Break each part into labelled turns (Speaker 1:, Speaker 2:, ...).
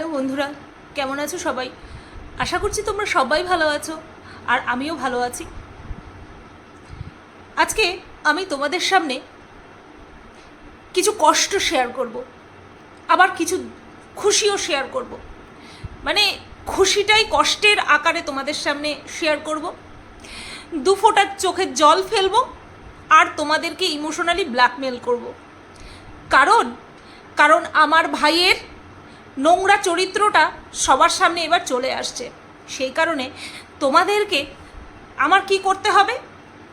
Speaker 1: Hello বন্ধুরা, কেমন আছো সবাই? আশা করছি তোমরা সবাই ভালো আছো, আর আমিও ভালো আছি। আজকে আমি তোমাদের সামনে কিছু কষ্ট শেয়ার করব, আবার কিছু খুশিও শেয়ার করব। মানে খুশিটাই কষ্টের আকারে তোমাদের সামনে শেয়ার করব। দু ফোঁটা চোখের জল ফেলব, আর তোমাদেরকে ইমোশনালি ব্ল্যাকমেল করব। কারণ কারণ আমার ভাইয়ের নোংরা চরিত্রটা সবার সামনে এবার চলে আসছে। সেই কারণে তোমাদেরকে আমার কি করতে হবে?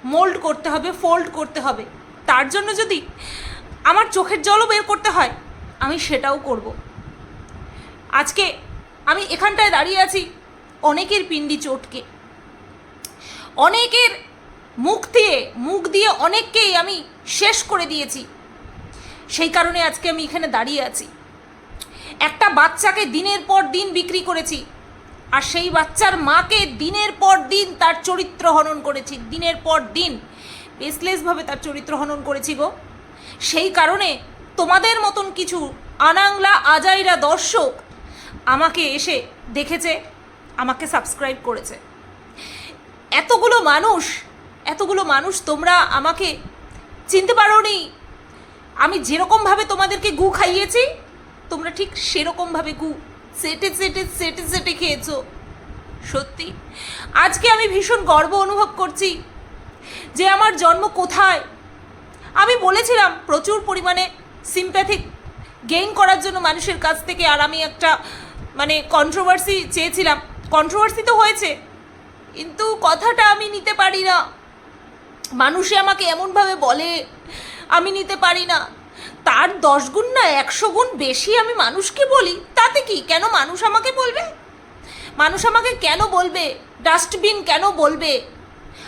Speaker 1: মোল্ড করতে হবে ফোল্ড করতে হবে। তার জন্য যদি আমার চোখের জলও বের করতে হয়, আমি সেটাও করব। আজকে আমি এখানটায় দাঁড়িয়ে আছি অনেকের পিণ্ডি চটকে। অনেকের মুখ দিয়ে মুখ দিয়ে অনেককেই আমি শেষ করে দিয়েছি। সেই কারণে আজকে আমি এখানে দাঁড়িয়ে আছি। একটা বাচ্চাকে দিনের পর দিন বিক্রি করেছি। আর সেই বাচ্চার মাকে দিনের পর দিন তার চরিত্র হনন করেছি। দিনের পর দিন বেসলেসভাবে তার চরিত্র হনন করেছি গো। সেই কারণে তোমাদের মতন কিছু আনাংলা আজাইরা দর্শক আমাকে এসে দেখেছে, আমাকে সাবস্ক্রাইব করেছে। এতগুলো মানুষ এতগুলো মানুষ তোমরা আমাকে চিনতে পারোনি। আমি যেরকমভাবে তোমাদেরকে গু খাইয়েছি তোমরা ঠিক সেরকমভাবে গু সেটে সেটে সেটে সেটে খেয়েছো। সত্যি? আজকে আমি ভীষণ গর্ব অনুভব করছি যে আমার জন্ম কোথায়? আমি বলেছিলাম প্রচুর পরিমাণে সিম্প্যাথিক গেইন করার জন্য মানুষের কাছ থেকে আর আমি একটা মানে কন্ট্রোভার্সি চেয়েছিলাম। কন্ট্রোভার্সি তো হয়েছে, কিন্তু কথাটা আমি নিতে পারি না। মানুষে আমাকে এমনভাবে বলে, আমি নিতে পারি না। তার দশ গুণ না একশো গুণ বেশি আমি মানুষকে বলি, তাতে কি? কেন মানুষ আমাকে বলবে? মানুষ আমাকে কেন বলবে? ডাস্টবিন কেন বলবে?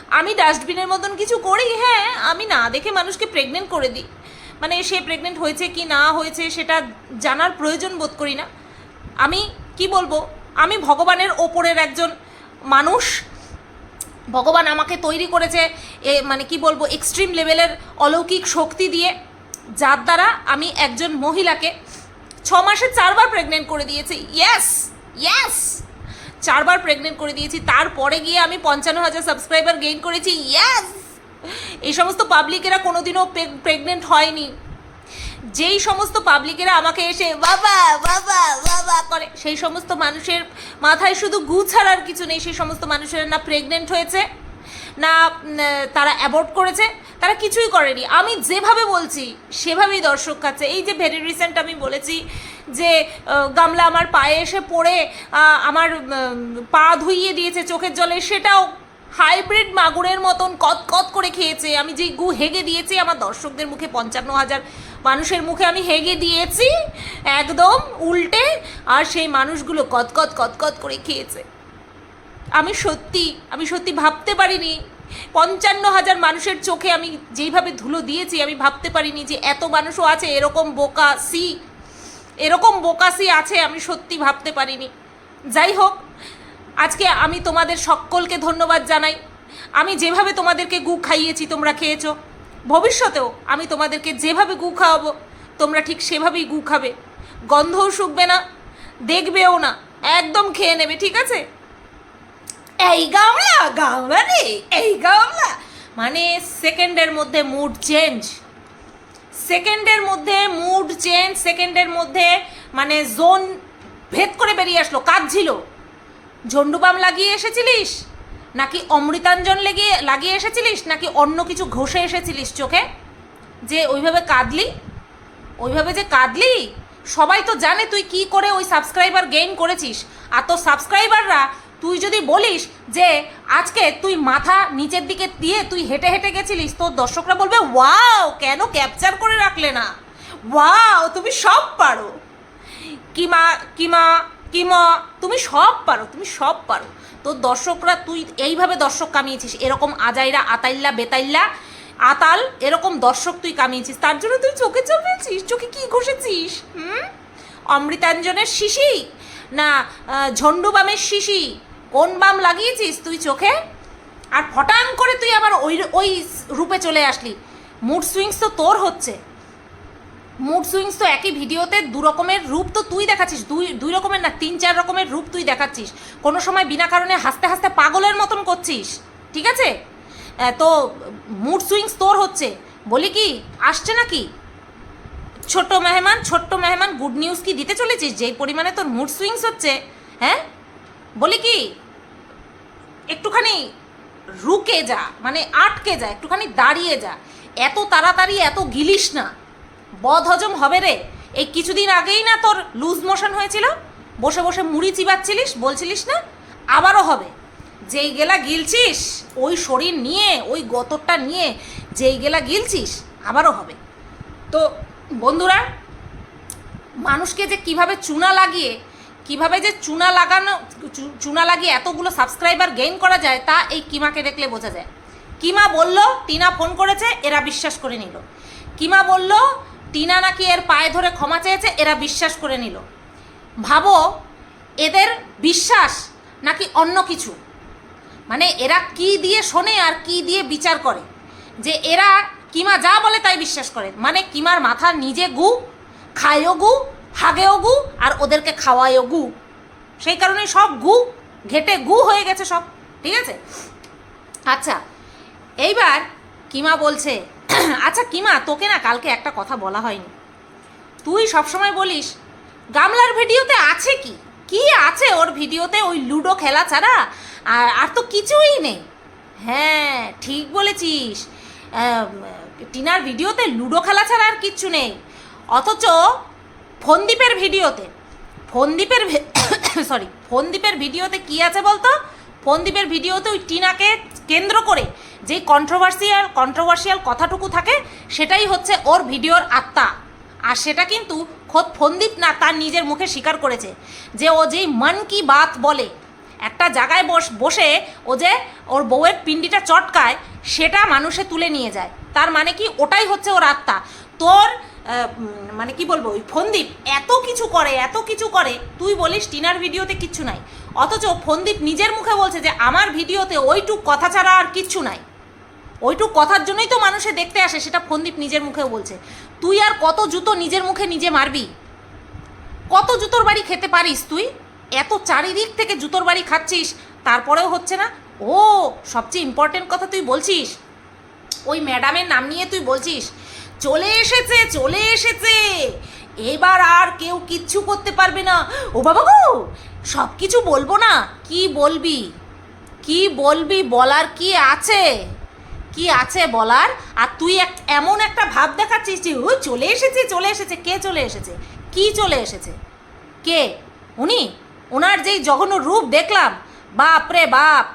Speaker 1: আমি ডাস্টবিনের মতন কিছু করি? হ্যাঁ আমি না দেখে মানুষকে প্রেগনেন্ট করে দিই। মানে সে প্রেগনেন্ট হয়েছে কি না হয়েছে সেটা জানার প্রয়োজন বোধ করি না। আমি কি বলব? আমি ভগবানের ওপরের একজন মানুষ। ভগবান আমাকে তৈরি করেছে এ মানে কি বলব? এক্সট্রিম লেভেলের অলৌকিক শক্তি দিয়ে। যার দ্বারা আমি একজন মহিলাকে ছ মাসে চারবার প্রেগনেন্ট করে দিয়েছি। ইয়েস ইয়েস চারবার প্রেগনেন্ট করে দিয়েছি, তারপরে গিয়ে আমি পঞ্চান্ন হাজার সাবস্ক্রাইবার গেইন করেছি। ইয়েস এই সমস্ত পাবলিকেরা কোনোদিনও প্রেগনেন্ট হয়নি। যেই সমস্ত পাবলিকেরা আমাকে এসে বাবা বাবা বাবা করে, সেই সমস্ত মানুষের মাথায় শুধু গু ছাড়ার কিছু নেই। সেই সমস্ত মানুষেরা না প্রেগনেন্ট হয়েছে, না তারা অ্যাবর্ট করেছে তারা কিছুই করেনি। আমি যেভাবে বলছি, সেভাবেই দর্শক কাছে এই যে ভেরি রিসেন্ট আমি বলেছি যে গামলা আমার পায়ে এসে পড়ে আমার পা ধুইয়ে দিয়েছে চোখের জলে, সেটাও হাইব্রিড মাগুরের মতন কত কত করে খেয়েছে। আমি যেই গু হেগে দিয়েছি, আমার দর্শকদের মুখে পঞ্চান্ন হাজার মানুষের মুখে আমি হেগে দিয়েছি, একদম উল্টে, আর সেই মানুষগুলো কতকত কতকত করে খেয়েছে। আমি সত্যি আমি সত্যি ভাবতে পারিনি পঞ্চান্ন হাজার মানুষের চোখে আমি যেইভাবে ধুলো দিয়েছি, আমি ভাবতে পারিনি যে এত মানুষও আছে, এরকম বোকা সি, এরকম বোকাসি আছে, আমি সত্যি ভাবতে পারিনি। যাই হোক, আজকে আমি তোমাদের সকলকে ধন্যবাদ জানাই। আমি যেভাবে তোমাদেরকে গু খাইয়েছি, তোমরা খেয়েছো। ভবিষ্যতেও আমি তোমাদেরকে যেভাবে গু খাওয়াবো, তোমরা ঠিক সেভাবেই গু খাবে। গন্ধও শুকবে না, দেখবেও না, একদম খেয়ে নেবে, ঠিক আছে? এই গামলা গামলা রে, এই গামলা মানে সেকেন্ডের মধ্যে মুড চেঞ্জ সেকেন্ডের মধ্যে মুড চেঞ্জ সেকেন্ডের মধ্যে মানে জোন ভেদ করে বেরিয়ে আসলো, কাঁদছিল। ঝন্ডুবাম লাগিয়ে এসেছিলিস? নাকি অমৃতাঞ্জন লেগিয়ে, লাগিয়ে এসেছিলিস? নাকি অন্য কিছু ঘষে এসেছিলিস চোখে? যে ওইভাবে কাঁদলি? ওইভাবে যে কাঁদলি? সবাই তো জানে তুই কি করে ওই সাবস্ক্রাইবার গেইন করেছিস। আর তোর সাবস্ক্রাইবাররা তুই যদি বলিস যে আজকে তুই মাথা নিচের দিকে দিয়ে তুই হেঁটে হেঁটে গেছিলিস তোর দর্শকরা বলবে ওয়াও কেন ক্যাপচার করে রাখলে না? ওয়াও তুমি সব পারো। কিমা কিমা কিমা তুমি সব পারো তুমি সব পারো। তোর দর্শকরা তুই এইভাবে দর্শক কামিয়েছিস এরকম আজাইরা আতাইল্লা বেতাইল্লা আতাল এরকম দর্শক তুই কামিয়েছিস। তার জন্য তুই চোখে ফেলছিস চোখে কি ঘষেছিস হুম? অমৃতাঞ্জনের শিশি? না আহ, ঝন্ডু বামের শিশি? কোন বাম লাগিয়েছিস তুই চোখে? আর ফটাং করে তুই আবার ওই ওই রূপে চলে আসলি। মুড সুইংস তো তোর হচ্ছে। মুড সুইংস তো একই ভিডিওতে দু রকমের রূপ তো তুই দেখাচ্ছিস। দুই দুই রকমের না, তিন, চার রকমের রূপ তুই দেখাচ্ছিস। কোনো সময় বিনা কারণে হাসতে হাসতে পাগলের মতন করছিস। ঠিক আছে? তো মুড সুইংস তোর হচ্ছে। বলি কি, আসছে নাকি? ছোট্ট মেহমান ছোট্ট মেহমান গুড নিউজ কি দিতে চলেছিস? যেই পরিমাণে তোর মুড সুইংস হচ্ছে হ্যাঁ? বলি কি, একটুখানি রুকে যা মানে আটকে যা, একটুখানি দাঁড়িয়ে যা। এত তাড়াতাড়ি, এত গিলিস না। বদ হজম হবে রে। এই কিছুদিন আগেই না তোর লুজ মোশন হয়েছিল? বসে বসে মুড়ি চিবাচ্ছিলিস, বলছিলিস না? আবারও হবে। যেই গেলা গিলছিস, ওই শরীর নিয়ে, ওই গতরটা নিয়ে যেই গেলা গিলছিস, আবারও হবে। তো বন্ধুরা, মানুষকে যে কীভাবে চুনা লাগিয়ে কীভাবে যে চুনা লাগানো চুনা লাগিয়ে এতগুলো সাবস্ক্রাইবার গেইন করা যায়, তা এই কিমাকে দেখলে বোঝা যায়। কিমা বলল, টিনা ফোন করেছে, এরা বিশ্বাস করে নিল। কিমা বলল, টিনা নাকি এর পায়ে ধরে ক্ষমা চেয়েছে, এরা বিশ্বাস করে নিল। ভাবো, এদের বিশ্বাস নাকি অন্য কিছু? মানে এরা কি দিয়ে শোনে আর কি দিয়ে বিচার করে? যে এরা কিমা যা বলে তাই বিশ্বাস করে। মানে কিমার মাথা নিজে গু খায়ও গু হাগেও গু আর ওদেরকে খাওয়ায়ও গু। সেই কারণে সব গু, ঘেটে গু হয়ে গেছে সব, ঠিক আছে? আচ্ছা এইবার কিমা বলছে আচ্ছা কিমা, তোকে না কালকে একটা কথা বলা হয়নি। তুই সবসময় বলিস, গামলার ভিডিওতে আছে কি? কি আছে ওর ভিডিওতে ওই লুডো খেলা ছাড়া? আর আর তো কিছুই নেই। হ্যাঁ ঠিক বলেছিস। টিনার ভিডিওতে লুডো খেলা ছাড়া আর কিচ্ছু নেই। অথচ ফোনদীপের ভিডিওতে, ফোনদীপের সরি ফোনদীপের ভিডিওতে কি আছে বলতো? ফোনদীপের ভিডিওতে ওই টিনাকে কেন্দ্র করে যেই কন্ট্রোভার্সিয়াল কন্ট্রোভার্সিয়াল কথাটুকু থাকে, সেটাই হচ্ছে ওর ভিডিওর আত্মা। আর সেটা কিন্তু খোদ ফন্দীপ না, তার নিজের মুখে স্বীকার করেছে যে ও যেই মন কি বাত বলে, একটা জায়গায় বস, বসে ও যে ওর বউয়ের পিন্ডিটা চটকায়, সেটা মানুষে তুলে নিয়ে যায়। তার মানে কি? ওটাই হচ্ছে ওর আত্মা। তোর মানে কি বলব, ওই ফন্দীপ এত কিছু করে, এত কিছু করে, তুই বলিস টিনার ভিডিওতে কিচ্ছু নাই। অথচ ফন্দীপ নিজের মুখে বলছে যে, আমার ভিডিওতে ওইটুক কথা ছাড়া আর কিচ্ছু নাই। ওইটুক কথার জন্যই তো মানুষে দেখতে আসে, সেটা ফন্দীপ নিজের মুখেও বলছে। তুই আর কত জুতো নিজের মুখে নিজে মারবি? কত জুতোর বাড়ি খেতে পারিস তুই? এত চারিদিক থেকে জুতোর বাড়ি খাচ্ছিস, তারপরেও হচ্ছে না? ও, সবচেয়ে ইম্পর্টেন্ট কথা তুই বলছিস। ওই ম্যাডামের নাম নিয়ে তুই বলছিস চলে এসেছে চলে এসেছে। এবার আর কেউ কিচ্ছু করতে পারবে না। ও বাবা গো সব কিছু বলব না? কি বলবি? কি বলবি বলার কি আছে? কি আছে বলার? আর তুই এক, এমন একটা ভাব দেখাচ্ছিস যে, ওই চলে এসেছে চলে এসেছে, কে চলে এসেছে? কি চলে এসেছে? কে? উনি? ওনার যেই জঘন্য রূপ দেখলাম। বাপ রে বাপ।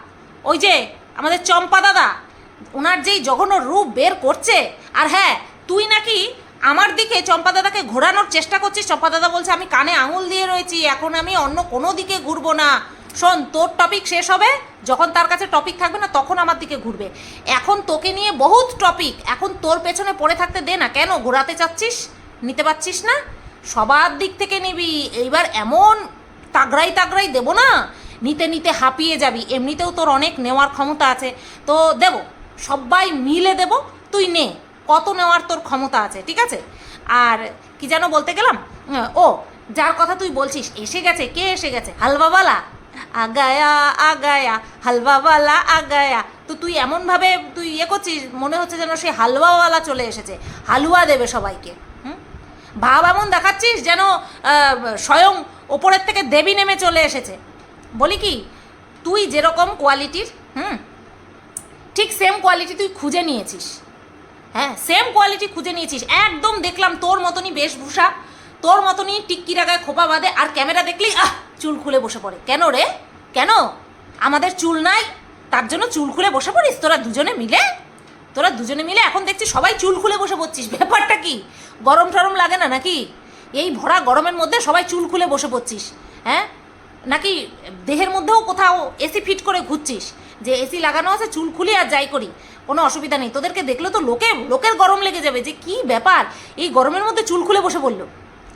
Speaker 1: ওই যে আমাদের চম্পা দাদা ওনার যেই জঘন্য রূপ বের করছে। আর হ্যাঁ তুই নাকি আমার দিকে চম্পা দাদাকে ঘোরানোর চেষ্টা করছিস? চম্পা দাদা বলছে, আমি কানে আঙুল দিয়ে রয়েছি, এখন আমি অন্য কোনো দিকে ঘুরবো না। শোন, তোর টপিক শেষ হবে, যখন তার কাছে টপিক থাকবে না, তখন আমার দিকে ঘুরবে। এখন তোকে নিয়ে বহুত টপিক এখন তোর পেছনে পড়ে থাকতে দে না, কেন ঘোরাতে চাচ্ছিস? নিতে পারছিস না? সবার দিক থেকে নিবি, এইবার এমন তাগড়াই তাগড়াই দেবো না, নিতে নিতে হাঁপিয়ে যাবি। এমনিতেও তোর অনেক নেওয়ার ক্ষমতা আছে। তো দেবো, সবাই মিলে দেব, তুই নে। কত নেওয়ার তোর ক্ষমতা আছে, ঠিক আছে? আর কি যেন বলতে গেলাম? ও, যার কথা তুই বলছিস, এসে গেছে, কে এসে গেছে? হালবাওয়ালা? আগায়া আগায়া, হালবাওয়ালা, আগায়া। তো তুই এমনভাবে তুই ইয়ে করছিস, মনে হচ্ছে যেন সে হালুয়াওয়ালা চলে এসেছে। হালুয়া দেবে সবাইকে, হুম? ভাব এমন দেখাচ্ছিস যেন স্বয়ং ওপরের থেকে দেবী নেমে চলে এসেছে। বলি কি, তুই যেরকম কোয়ালিটির হুম? ঠিক সেম কোয়ালিটি তুই খুঁজে নিয়েছিস। হ্যাঁ সেম কোয়ালিটি খুঁজে নিয়েছিস। একদম দেখলাম তোর মতনই বেশভূষা, তোর মতনই টিক্কি রাগায় খোপা বাঁধে, আর ক্যামেরা দেখলি, আহ, চুল খুলে বসে পড়ে। কেন রে? কেন? আমাদের চুল নাই, তার জন্য চুল খুলে বসে পড়িস? তোরা দুজনে মিলে? তোরা দুজনে মিলে এখন দেখছি সবাই চুল খুলে বসে পড়ছিস। ব্যাপারটা কি? গরম টরম লাগে না নাকি? এই ভরা গরমের মধ্যে সবাই চুল খুলে বসে পড়ছিস হ্যাঁ? নাকি দেহের মধ্যেও কোথাও এসি ফিট করে ঘুরছিস? যে এসি লাগানো আছে, চুল খুলি আর যাই করি। কোনো অসুবিধা নেই। তোদেরকে দেখলে তো লোকে, লোকের গরম লেগে যাবে যে কি ব্যাপার? এই গরমের মধ্যে চুল খুলে বসে পড়ল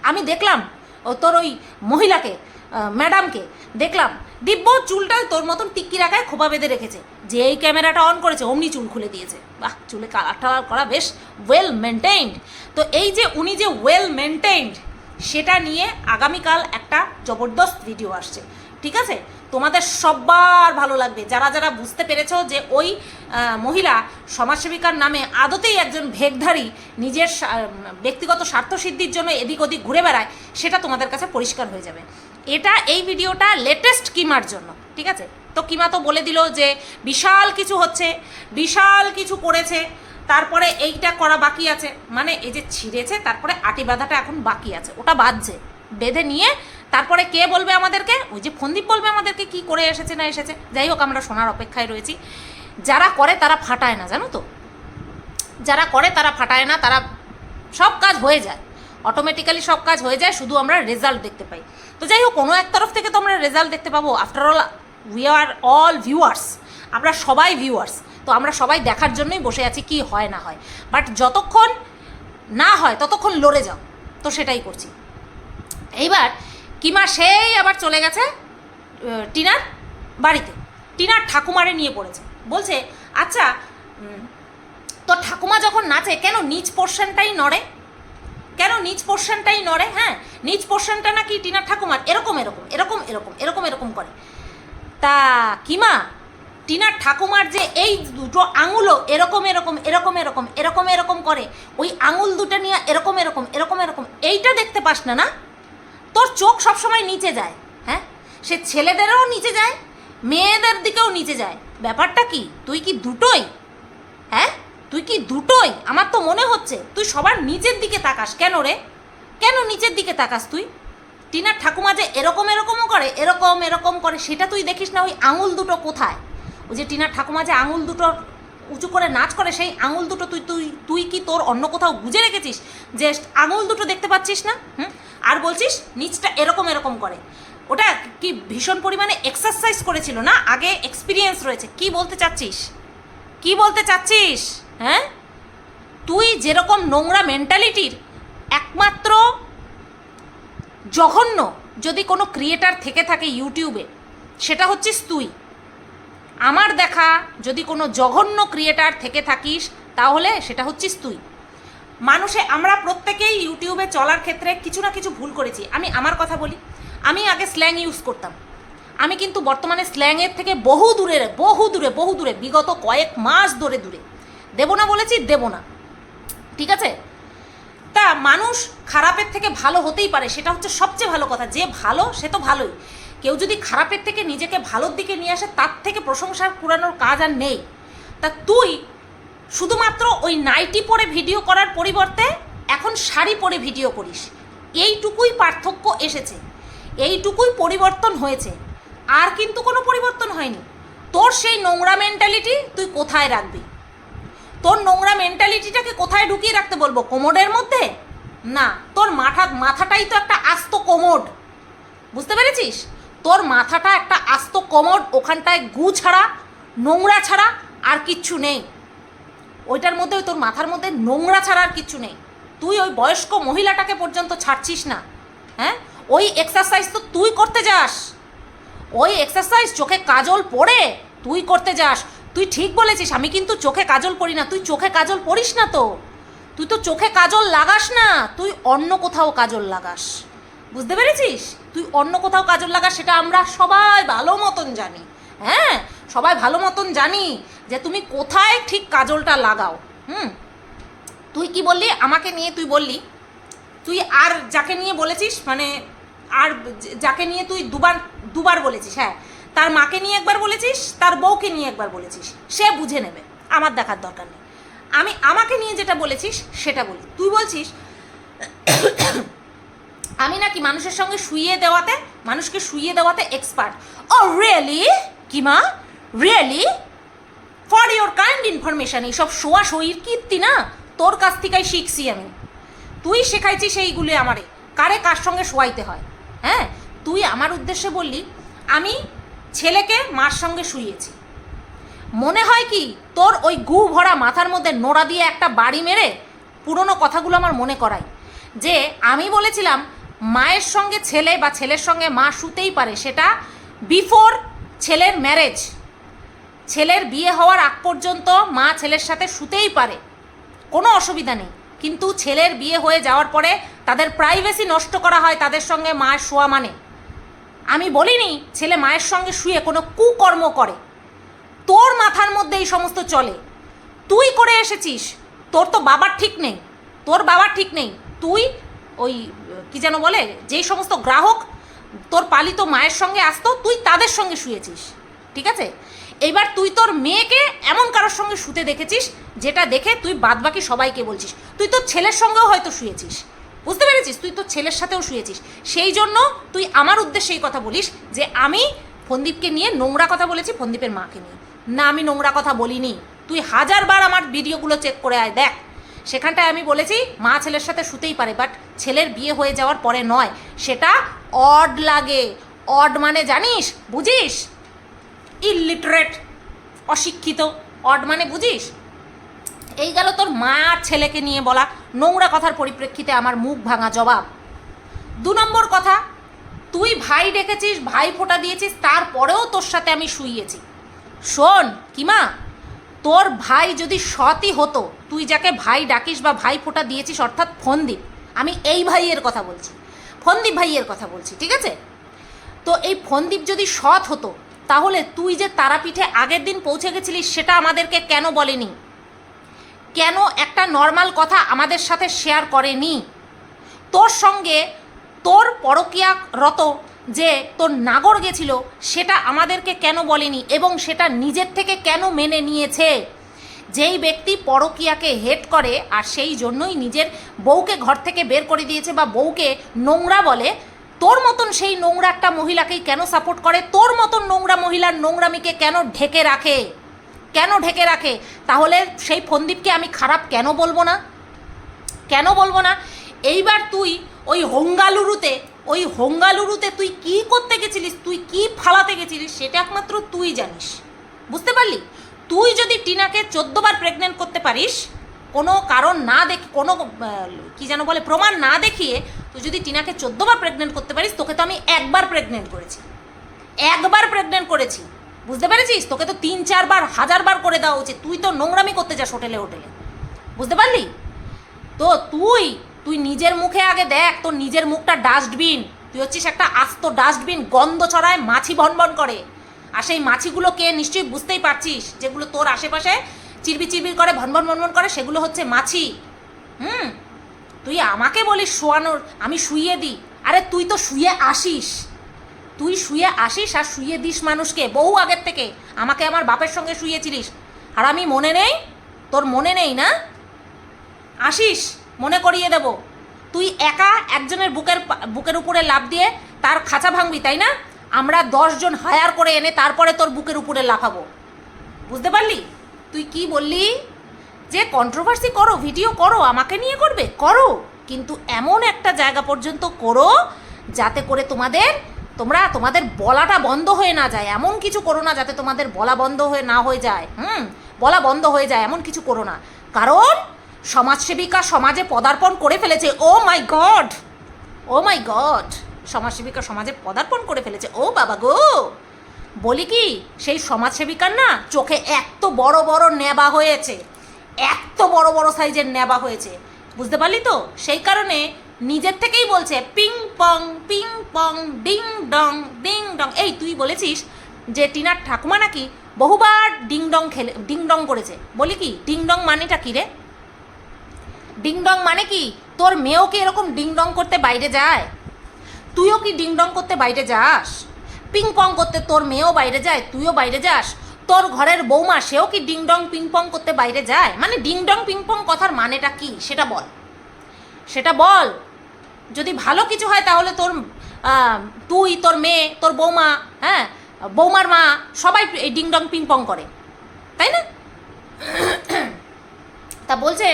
Speaker 1: আমি দেখলাম, ও তোর ওই মহিলাকে ম্যাডামকে দেখলাম, দিব্য চুলটা তোর মতন টিক্কি রাখায় খোপা বেঁধে রেখেছে। যে এই ক্যামেরাটা অন করেছে, অমনি চুল খুলে দিয়েছে। বাহ, চুলে কালার টালার করা বেশ ওয়েল মেনটেইনড তো এই যে উনি যে ওয়েল মেনটেইনড সেটা নিয়ে আগামীকাল একটা জবরদস্ত ভিডিও আসছে। ঠিক আছে? তোমাদের সবার ভালো লাগবে। যারা যারা বুঝতে পেরেছ যে ওই মহিলা সমাজসেবিকার নামে আদতেই একজন ভেগধারী নিজের ব্যক্তিগত স্বার্থসিদ্ধির জন্য এদিক ওদিক ঘুরে বেড়ায়, সেটা তোমাদের কাছে পরিষ্কার হয়ে যাবে। এটা এই ভিডিওটা লেটেস্ট কিমার জন্য, ঠিক আছে? তো কিমা তো বলে দিল যে বিশাল কিছু হচ্ছে, বিশাল কিছু করেছে, তারপরে এইটা করা বাকি আছে। মানে এই যে ছিঁড়েছে, তারপরে আটি বাঁধাটা এখন বাকি আছে। ওটা বাঁধছে, বেঁধে নিয়ে তারপরে কে বলবে আমাদেরকে? ওই যে ফন্দীপ বলবে আমাদেরকে কি করে এসেছে না এসেছে। যাই হোক, আমরা শোনার অপেক্ষায় রয়েছি। যারা করে তারা ফাটায় না, জানো তো? যারা করে তারা ফাটায় না, তারা সব কাজ হয়ে যায়। অটোমেটিক্যালি সব কাজ হয়ে যায়, শুধু আমরা রেজাল্ট দেখতে পাই। তো যাই হোক, কোনো এক তরফ থেকে তো আমরা রেজাল্ট দেখতে পাবো। After all we are all viewers আমরা সবাই ভিউয়ার্স তো আমরা সবাই দেখার জন্যই বসে আছি কি হয় না হয়। বাট যতক্ষণ না হয়, ততক্ষণ লড়ে যাও। তো সেটাই করছি। এইবার কিমা সেই আবার চলে গেছে টিনার বাড়িতে টিনার ঠাকুমারে নিয়ে পড়েছে বলছে আচ্ছা তো ঠাকুমা যখন নাচে কেন নিচ পোর্শনটাই নড়ে কেন নিচ পোর্শনটাই নড়ে হ্যাঁ নিচ পোর্শনটা নাকি টিনার ঠাকুমার এরকম এরকম এরকম এরকম এরকম এরকম করে তা কিমা টিনার ঠাকুমার যে এই দুটো আঙুলও এরকম এরকম এরকম এরকম এরকম এরকম করে ওই আঙুল দুটো নিয়ে এরকম এরকম এরকম এরকম এইটা দেখতে পাস না না তোর চোখ সবসময় নিচে যায় হ্যাঁ? সে ছেলেদেরও নিচে যায়, মেয়েদের দিকেও নিচে যায়। ব্যাপারটা কি? তুই কি দুটোই? হ্যাঁ? তুই কি দুটোই? আমার তো মনে হচ্ছে তুই সবার নিচের দিকে তাকাস। কেন রে? কেন নিচের দিকে তাকাস তুই? টিনার ঠাকুমা যে এরকম এরকমও করে, এরকম এরকম করে, সেটা তুই দেখিস না ওই আঙুল দুটো কোথায়? ওই যে টিনার ঠাকুমা যে আঙুল দুটো উঁচু করে নাচ করে, সেই আঙুল দুটো তুই তুই তুই কি তোর অন্য কোথাও বুঝে রেখেছিস? যে আঙুল দুটো দেখতে পাচ্ছিস না? হুম? আর বলছিস নিচটা এরকম এরকম করে। ওটা কি ভীষণ পরিমাণে এক্সারসাইজ করেছিল না? আগে এক্সপিরিয়েন্স রয়েছে। কি বলতে চাচ্ছিস? কি বলতে চাচ্ছিস? হ্যাঁ? তুই যেরকম নোংরা মেন্টালিটির একমাত্র জঘন্য যদি কোনো ক্রিয়েটার থেকে থাকে ইউটিউবে, সেটা হচ্ছিস তুই। আমার দেখা যদি কোনো জঘন্য ক্রিয়েটার থেকে থাকিস, তাহলে সেটা হচ্ছিস তুই। মানুষে, আমরা প্রত্যেকেই ইউটিউবে চলার ক্ষেত্রে কিছু না কিছু ভুল করেছি। আমি আমার কথা বলি, আমি আগে স্ল্যাং ইউজ করতাম। আমি কিন্তু বর্তমানে স্ল্যাংয়ের থেকে বহু দূরে বহু দূরে বহু দূরে, বিগত কয়েক মাস ধরে দূরে। দেবো না বলেছি, দেবো না। ঠিক আছে? তা মানুষ খারাপের থেকে ভালো হতেই পারে, সেটা হচ্ছে সবচেয়ে ভালো কথা। যে ভালো, সে তো ভালোই। কেউ যদি খারাপের থেকে নিজেকে ভালোর দিকে নিয়ে আসে, তার থেকে প্রশংসার কুড়ানোর কাজ আর নেই। তা তুই শুধুমাত্র ওই নাইটি পরে ভিডিও করার পরিবর্তে এখন শাড়ি পরে ভিডিও করিস। এইটুকুই পার্থক্য এসেছে। এইটুকুই পরিবর্তন হয়েছে। আর কিন্তু কোনো পরিবর্তন হয়নি। তোর সেই নোংরা মেন্টালিটি তুই কোথায় রাখবি? তোর নোংরা মেন্টালিটিটাকে কোথায় ঢুকিয়ে রাখতে বলব? কোমোডের মধ্যে? না, তোর মাথা, মাথাটাই তো একটা আস্ত কোমোড বুঝতে পেরেছিস? তোর মাথাটা একটা আস্ত কোমোড ওখানটায় গু ছাড়া, নোংরা ছাড়া আর কিচ্ছু নেই। ওইটার মধ্যে তোর মাথার মধ্যে নোংরা ছাড়া আর কিচ্ছু নেই। তুই ওই বয়স্ক মহিলাটাকে পর্যন্ত ছাড়ছিস না। হ্যাঁ? ওই এক্সারসাইজ তো তুই করতে যাস। ওই এক্সারসাইজ চোখে কাজল পরে তুই করতে যাস। তুই ঠিক বলেছিস, আমি কিন্তু চোখে কাজল পরি না। তুই চোখে কাজল পরিস না তো। তুই তো চোখে কাজল লাগাস না। তুই অন্য কোথাও কাজল লাগাস। বুঝতে পেরেছিস? তুই অন্য কোথাও কাজল লাগাস, সেটা আমরা সবাই ভালো মতন জানি। হ্যাঁ? সবাই ভালো মতন জানি যে তুমি কোথায় ঠিক কাজলটা লাগাও, হুম? তুই কি বললি? আমাকে নিয়ে তুই বললি। তুই আর যাকে নিয়ে বলেছিস মানে আর যাকে নিয়ে তুই দুবার দুবার বলেছিস হ্যাঁ তার মাকে নিয়ে একবার বলেছিস, তার বউকে নিয়ে একবার বলেছিস, সে বুঝে নেবে, আমার দেখার দরকার নেই। আমি আমাকে নিয়ে যেটা বলেছিস, সেটা বলি। তুই বলছিস, আমি নাকি মানুষের সঙ্গে শুইয়ে দেওয়াতে, মানুষকে শুইয়ে দেওয়াতে এক্সপার্ট ও রিয়েলি কি মা? Really for your kind information এইসব শোয়া শোয়ির কীর্তি না? তোর কাছ থেকেই শিখছি আমি। তুই শেখাইছিস সেইগুলি আমারে। কারে কার সঙ্গে শোয়াইতে হয়? হ্যাঁ? তুই আমার উদ্দেশ্যে বললি, আমি ছেলেকে মার সঙ্গে শুইয়েছি। মনে হয় কি, তোর ওই গু ভরা মাথার মধ্যে নোড়া দিয়ে একটা বাড়ি মেরে পুরনো কথাগুলো আমার মনে করায়। যে আমি বলেছিলাম, মায়ের সঙ্গে ছেলে বা ছেলের সঙ্গে মা শুতেই পারে, সেটা বিফোর ছেলের ম্যারেজ ছেলের বিয়ে হওয়ার আগ পর্যন্ত মা ছেলের সাথে শুতেই পারে। কোনো অসুবিধা নেই। কিন্তু ছেলের বিয়ে হয়ে যাওয়ার পরে তাদের প্রাইভেসি নষ্ট করা হয় তাদের সঙ্গে মায়ের শোয়া মানে। আমি বলিনি ছেলে মায়ের সঙ্গে শুয়ে কোনো কুকর্ম করে। তোর মাথার মধ্যে এই সমস্ত চলে। তুই করে এসেছিস। তোর তো বাবার ঠিক নেই। তোর বাবার ঠিক নেই। তুই ওই, কি যেন বলে, যেই সমস্ত গ্রাহক তোর পালিত মায়ের সঙ্গে আসতো, তুই তাদের সঙ্গে শুয়েছিস। ঠিক আছে? এবার তুই তোর মেয়েকে এমন কারোর সঙ্গে শুতে দেখেছিস, যেটা দেখে তুই বাদবাকি সবাইকে বলছিস। তুই তোর ছেলের সঙ্গেও হয়তো শুয়েছিস। বুঝতে পেরেছিস? তুই তোর ছেলের সাথেও শুয়েছিস। সেই জন্য তুই আমার উদ্দেশ্যে এই কথা বলিস যে আমি ফন্দীপকে নিয়ে নোংরা কথা বলেছি ফন্দীপের মাকে নিয়ে। না, আমি নোংরা কথা বলিনি। তুই হাজারবার আমার ভিডিওগুলো চেক করে আয়, দেখ। সেখানটায় আমি বলেছি, মা ছেলের সাথে শুতেই পারে বাট ছেলের বিয়ে হয়ে যাওয়ার পরে নয়। সেটা অড লাগে। অড মানে জানিস? বুঝিস? ইলিটারেট অশিক্ষিত, অড মানে বুঝিস? এই গেল তোর মা আর ছেলেকে নিয়ে বলা নোংরা কথার পরিপ্রেক্ষিতে আমার মুখ ভাঙা জবাব। দু নম্বর কথা, তুই ভাই ডেকেছিস, ভাই ফোঁটা দিয়েছিস, তারপরেও তোর সাথে আমি শুইয়েছি। শোন, কিমা, তোর ভাই যদি সতই হতো, তুই যাকে ভাই ডাকিস বা ভাই ফোঁটা দিয়েছিস, অর্থাৎ ফন্দীপ, আমি এই ভাইয়ের কথা বলছি। ফন্দীপ ভাইয়ের কথা বলছি, ঠিক আছে? তো এই ফন্দীপ যদি সৎ হতো তাহলে তুই যে তারাপীঠে আগের দিন পৌঁছে গেছিলিস সেটা আমাদেরকে কেন বলেনি? কেন একটা নর্মাল কথা আমাদের সাথে শেয়ার করেনি? তোর সঙ্গে তোর পরকিয়া রত যে তোর নাগর গেছিল, সেটা আমাদেরকে কেন বলেনি এবং সেটা নিজের থেকে কেন মেনে নিয়েছে? যেই ব্যক্তি পরকীয়াকে হেট করে আর সেই জন্যই নিজের বউকে ঘর থেকে বের করে দিয়েছে বা বউকে নোংরা বলে তোর মতন সেই নোংরা একটা মহিলাকেই কেন সাপোর্ট করে? তোর মতন নোংরা মহিলার নোংরামিকে কেন ঢেকে রাখে? কেন ঢেকে রাখে? তাহলে সেই ফন্দীপকে আমি খারাপ কেন বলব না? কেন বলব না? এইবার তুই ওই হোঙ্গালুরুতে ওই হোঙ্গালুরুতে তুই কি করতে গেছিলিস? তুই কি ফালাতে গেছিলিস? সেটা একমাত্র তুই জানিস। বুঝতে পারলি? তুই যদি টিনাকে চোদ্দবার প্রেগনেন্ট করতে পারিস, কোনো কারণ না দেখে, কোনো কি যেন বলে, প্রমাণ না দেখিয়ে তুই যদি টিনাকে চোদ্দবার প্রেগনেন্ট করতে পারিস, তোকে তো আমি একবার প্রেগনেন্ট করেছি। একবার প্রেগনেন্ট করেছি। বুঝতে পেরেছিস? তোকে তো তিন, চারবার, হাজারবার করে দেওয়া উচিত। তুই তো নোংরামি করতে যাস হোটেলে হোটেলে। বুঝতে পারলি? তো তুই তুই নিজের মুখে আগে দেখ, তোর নিজের মুখটা ডাস্টবিন তুই হচ্ছিস একটা আস্ত ডাস্টবিন গন্ধ ছড়ায় মাছি ভনভন করে। আর সেই মাছিগুলো কে নিশ্চয়ই বুঝতেই পারছিস? যেগুলো তোর আশেপাশে চিরবি চিরবির করে, ভনভন ভনভন করে, সেগুলো হচ্ছে মাছি। হুম? তুই আমাকে বলিস শোয়ানোর, আমি শুয়ে দিই। আরে তুই তো শুয়ে আসিস। তুই শুয়ে আসিস আর শুয়ে দিস মানুষকে। বহু আগের থেকে আমাকে আমার বাপের সঙ্গে শুয়েছিলিস আর আমি মনে নেই? তোর মনে নেই না? আসিস, মনে করিয়ে দেব। তুই একা একজনের বুকের বুকের উপরে লাভ দিয়ে তার খাঁচা ভাঙবি, তাই না? আমরা দশজন হায়ার করে এনে তারপরে তোর বুকের উপরে লাফাবো। বুঝতে পারলি? তুই কি বললি? যে কন্ট্রোভার্সি করো ভিডিও করো, আমাকে নিয়ে করবে? করো। কিন্তু এমন একটা জায়গা পর্যন্ত করো, যাতে করে তোমাদের, তোমরা তোমাদের বলাটা বন্ধ হয়ে না যায়। এমন কিছু করো না যাতে তোমাদের বলা বন্ধ হয়ে না হয়ে যায়। হুম, বলা বন্ধ হয়ে যায়, এমন কিছু করো না। কারণ সমাজসেবিকা সমাজে পদার্পণ করে ফেলেছে। ও মাই গড! ও মাই গড! সমাজসেবিকা সমাজে পদার্পণ করে ফেলেছে। ও বাবা গো! বলি কি, সেই সমাজসেবিকার না চোখে এত বড় বড় নেবা হয়েছে। এত বড় বড় সাইজের নেবা হয়েছে। বুঝতে পারলি তো? সেই কারণে নিজের থেকেই বলছে, ping pong ping pong, ding dong ding dong. এই তুই বলেছিস যে টিনার ঠাকুমা নাকি বহুবার ডিং ডং খেলে, ডিং ডং করেছে। বলি কি, ডিং ডং মানেটা কি রে? ডিং ডং মানে কি, তোর মেয়েও কি এরকম ডিং ডং করতে বাইরে যায়? তুইও কি ডিং ডং করতে বাইরে যাস? পিং পং করতে তোর মেয়েও বাইরে যায়, তুইও বাইরে যাস? তোর ঘরের বৌমা, সেও কি ডিং ডং পিং পং করতে বাইরে যায়? মানে ডিং ডং পিং পং কথার মানেটা কি? সেটা বল। সেটা বল। যদি ভালো কিছু হয় তাহলে তোর তুই, তোর মেয়ে, তোর বৌমা হ্যাঁ? বৌমার মা, সবাই এই ডিং ডং পিং পং করে। তাই না? তা বলছে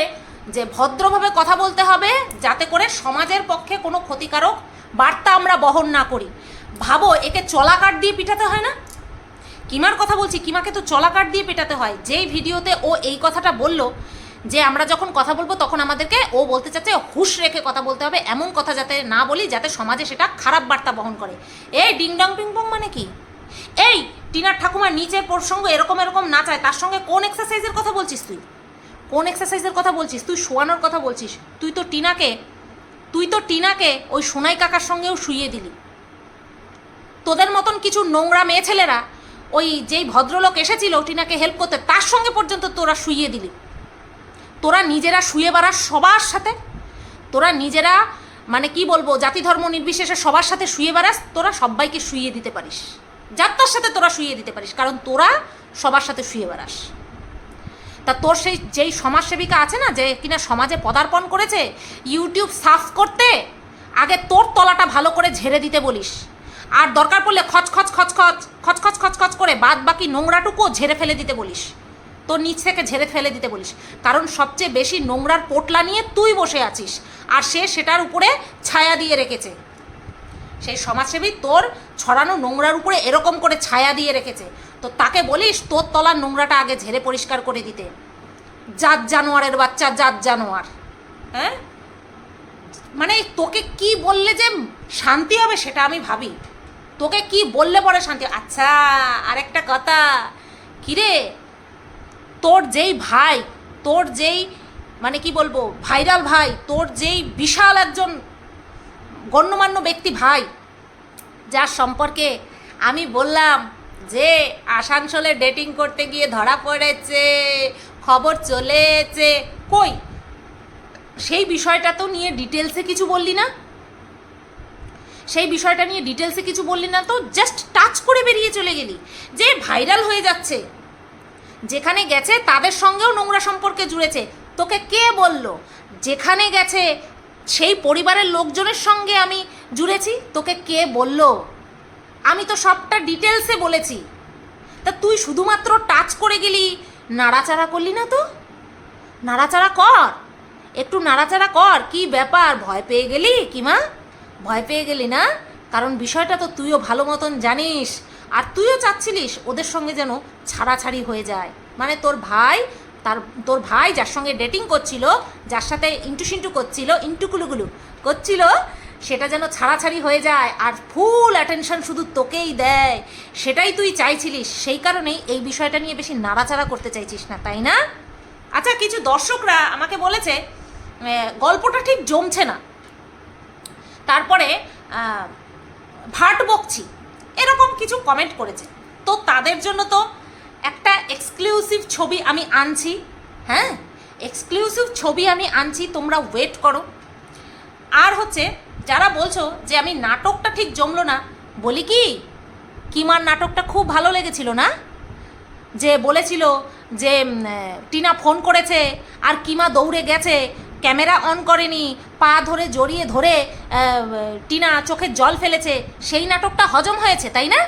Speaker 1: যে ভদ্রভাবে কথা বলতে হবে যাতে করে সমাজের পক্ষে কোনো ক্ষতিকারক বার্তা আমরা বহন না করি। ভাবো, একে চলাকাট দিয়ে পিঠাতে হয় না? কিমার কথা বলছি? কিমাকে তো চলাকাট দিয়ে পেটাতে হয়। যেই ভিডিওতে ও এই কথাটা বলল, যে আমরা যখন কথা বলব, তখন আমাদেরকে ও বলতে চাচ্ছে, হুশ রেখে কথা বলতে হবে, এমন কথা যাতে না বলি, যাতে সমাজে সেটা খারাপ বার্তা বহন করে। এই ডিং ডং পিং পং মানে কি? এই, টিনার ঠাকুমার নিচের প্রসঙ্গ এরকম এরকম না চায় তার সঙ্গে কোন এক্সারসাইজের কথা বলছিস তুই? কোন এক্সারসাইজের কথা বলছিস? তুই শোয়ানোর কথা বলছিস। তুই তো টিনাকে, তুই তো টিনাকে ওই সোনাই কাকার সঙ্গেও শুইয়ে দিলি। তোদের মতন কিছু নোংরা মেয়ে ছেলেরা ওই যেই ভদ্রলোক এসেছিল, টিনাকে হেল্প করতে, তার সঙ্গে পর্যন্ত তোরা শুইয়ে দিলি। তোরা নিজেরা শুয়ে বেড়াস সবার সাথে। তোরা নিজেরা মানে কি বলব, জাতি ধর্ম নির্বিশেষে সবার সাথে শুয়ে বেড়াস, তোরা সবাইকে শুইয়ে দিতে পারিস। যাত্রার সাথে তোরা শুইয়ে দিতে পারিস, কারণ তোরা সবার সাথে শুয়ে বেড়াস। তা তোর সেই, যেই সমাজসেবিকা আছে না, যে কিনা সমাজে পদার্পণ করেছে, ইউটিউব সার্চ করতে, আগে তোর তলাটা ভালো করে ঝেড়ে দিতে বলিস। আর দরকার পড়লে খচখচ খচখচ খচখচ খচখচ করে বাদ বাকি নোংরাটুকুও ঝেড়ে ফেলে দিতে বলিস। তোর নিচ থেকে ঝেড়ে ফেলে দিতে বলিস। কারণ সবচেয়ে বেশি নোংরার পোটলা নিয়ে তুই বসে আছিস, আর সে সেটার উপরে ছায়া দিয়ে রেখেছে। সেই সমাজসেবী তোর ছড়ানো নোংরার উপরে এরকম করে ছায়া দিয়ে রেখেছে। তো তাকে বলিস তোর তলার নোংরাটা আগে ঝেড়ে পরিষ্কার করে দিতে। জাত জানোয়ারের বাচ্চা, জাত জানোয়ার। হ্যাঁ? মানে তোকে কি বললে যে শান্তি হবে সেটা আমি ভাবি। তোকে কি বললে পরে শান্তি? আচ্ছা আরেকটা কথা। কিরে? তোর যেই ভাই, তোর যেই মানে কি বলব, ভাইরাল ভাই, তোর যেই বিশাল একজন গণ্যমান্য ব্যক্তি ভাই, যার সম্পর্কে আমি বললাম যে আসানসোলে ডেটিং করতে গিয়ে ধরা পড়েছে, খবর চলেছে। কই? সেই বিষয়টা তো নিয়ে ডিটেলসে কিছু বললি না? সেই বিষয়টা নিয়ে ডিটেলসে কিছু বললি না তো জাস্ট টাচ করে বেরিয়ে চলে গেলি। যে ভাইরাল হয়ে যাচ্ছে, যেখানে গেছে তাদের সঙ্গেও নোংরা সম্পর্কে জুড়েছে। তোকে কে বলল? যেখানে গেছে সেই পরিবারের লোকজনের সঙ্গে আমি জুড়েছি, তোকে কে বলল? আমি তো সবটা ডিটেলসে বলেছি। তা তুই শুধুমাত্র টাচ করে গেলি, নাড়াচাড়া করলি না তো? নাড়াচাড়া কর, একটু নাড়াচাড়া কর, কি ব্যাপার, ভয় পেয়ে গেলি কি মা? ভয় পেয়ে গেলি না? কারণ বিষয়টা তো তুইও ভালো মতন জানিস। আর তুইও চাচ্ছিলিস ওদের সঙ্গে যেন ছাড়াছাড়ি হয়ে যায়। মানে তোর ভাই, তার, তোর ভাই যার সঙ্গে ডেটিং করছিল, যার সাথে ইন্টু সিন্টু করছিল ইন্টুকুলুগুলু করছিল, সেটা যেন ছাড়াছাড়ি হয়ে যায় আর ফুল অ্যাটেনশন শুধু তোকেই দেয়। সেটাই তুই চাইছিলিস। সেই কারণেই এই বিষয়টা নিয়ে বেশি নাড়াচাড়া করতে চাইছিস না, তাই না? আচ্ছা কিছু দর্শকরা আমাকে বলেছে গল্পটা ঠিক জমছে না। তারপরে ভাট বকছি। এরকম কিছু কমেন্ট করেছে। তো তাদের জন্য তো একটা এক্সক্লুসিভ ছবি আমি আনছি। হ্যাঁ? এক্সক্লুসিভ ছবি আমি আনছি, তোমরা ওয়েট করো। আর হচ্ছে, যারা বলছো যে আমি নাটকটা ঠিক জমলো না, বলি কি? কিমার নাটকটা খুব ভালো লেগেছিল না? যে বলেছিল যে টিনা ফোন করেছে, আর কিমা দৌড়ে গেছে ক্যামেরা অন করেনি, পা ধরে জড়িয়ে ধরে টিনা চোখের জল ফেলেছে, সেই নাটকটা হজম হয়েছে, তাই না?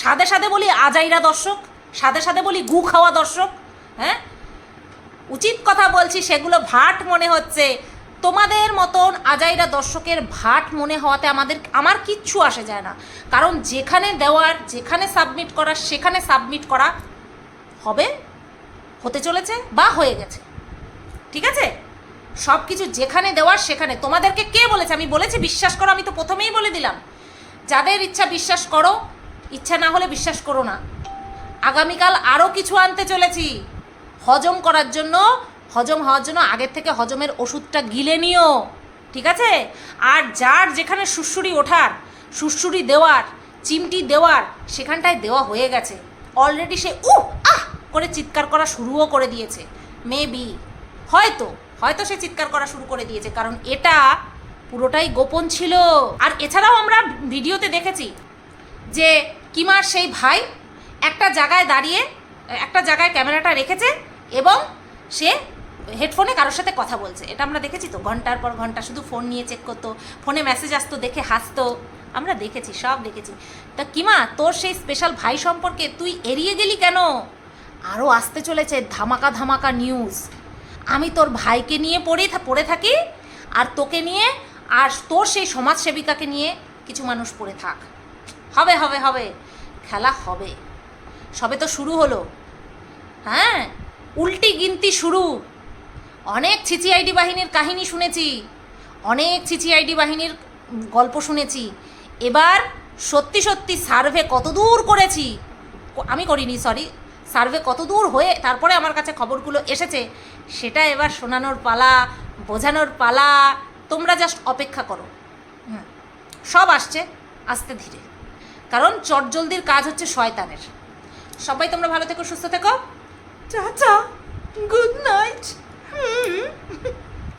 Speaker 1: সাদে সাদে বলি আজাইরা দর্শক, সাদে সাদে বলি গু খাওয়া দর্শক হ্যাঁ? উচিত কথা বলছি, সেগুলো ভাট মনে হচ্ছে। তোমাদের মতন আজাইরা দর্শকের ভাট মনে হওয়াতে আমাদের, আমার কিচ্ছু আসে যায় না। কারণ যেখানে দেওয়ার, যেখানে সাবমিট করার সেখানে সাবমিট করা হবে, হতে চলেছে বা হয়ে গেছে। ঠিক আছে? সব কিছু যেখানে দেওয়ার সেখানে। তোমাদেরকে কে বলেছে? আমি বলেছি, বিশ্বাস করো, আমি তো প্রথমেই বলে দিলাম। যাদের ইচ্ছা বিশ্বাস করো, ইচ্ছা না হলে বিশ্বাস করো না। আগামীকাল আরও কিছু আনতে চলেছি। হজম করার জন্য, হজম হওয়ার জন্য আগের থেকে হজমের ওষুধটা গিলে নিও। ঠিক আছে? আর যার যেখানে সুড়সুড়ি ওঠার, সুড়সুড়ি দেওয়ার, চিমটি দেওয়ার, সেখানটায় দেওয়া হয়ে গেছে। অলরেডি সে উ আহ, করে চিৎকার করা শুরুও করে দিয়েছে। মেবি হয়তো। হয়তো সে চিৎকার করা শুরু করে দিয়েছে, কারণ এটা পুরোটাই গোপন ছিল। আর এছাড়াও আমরা ভিডিওতে দেখেছি যে কিমার সেই ভাই একটা জায়গায় দাঁড়িয়ে, একটা জায়গায় ক্যামেরাটা রেখেছে এবং সে হেডফোনে কারোর সাথে কথা বলছে। এটা আমরা দেখেছি তো, ঘণ্টার পর ঘণ্টা শুধু ফোন নিয়ে চেক করতো, ফোনে মেসেজ আসতো, দেখে হাসতো। আমরা দেখেছি, সব দেখেছি। তা কিমা, তোর সেই স্পেশাল ভাই সম্পর্কে তুই এড়িয়ে গেলি কেন? আরও আসতে চলেছে ধামাকা ধামাকা নিউজ আমি তোর ভাইকে নিয়ে পড়েই পড়ে থাকি, আর তোকে নিয়ে, আর তোর সেই সমাজসেবিকাকে নিয়ে কিছু মানুষ পড়ে থাক। হবে হবে হবে। খেলা হবে। সবে তো শুরু হলো। হ্যাঁ উল্টি গিনতি শুরু। অনেক ছিচি ছিচিআইডি বাহিনীর কাহিনী শুনেছি। অনেক ছিচি ছিচিআইডি বাহিনীর গল্প শুনেছি। এবার সত্যি সত্যি সার্ভে কত দূর করেছি? আমি করিনি সরি সার্ভে কত দূর হয়ে তারপরে আমার কাছে খবরগুলো এসেছে, সেটা এবার শোনানোর পালা, বোঝানোর পালা, তোমরা জাস্ট অপেক্ষা করো। সব আসছে আস্তে ধীরে। কারণ চটজলদির কাজ হচ্ছে শয়তানের। সবাই তোমরা ভালো থেকো, সুস্থ থেকো। চাচা গুড নাইট হুম।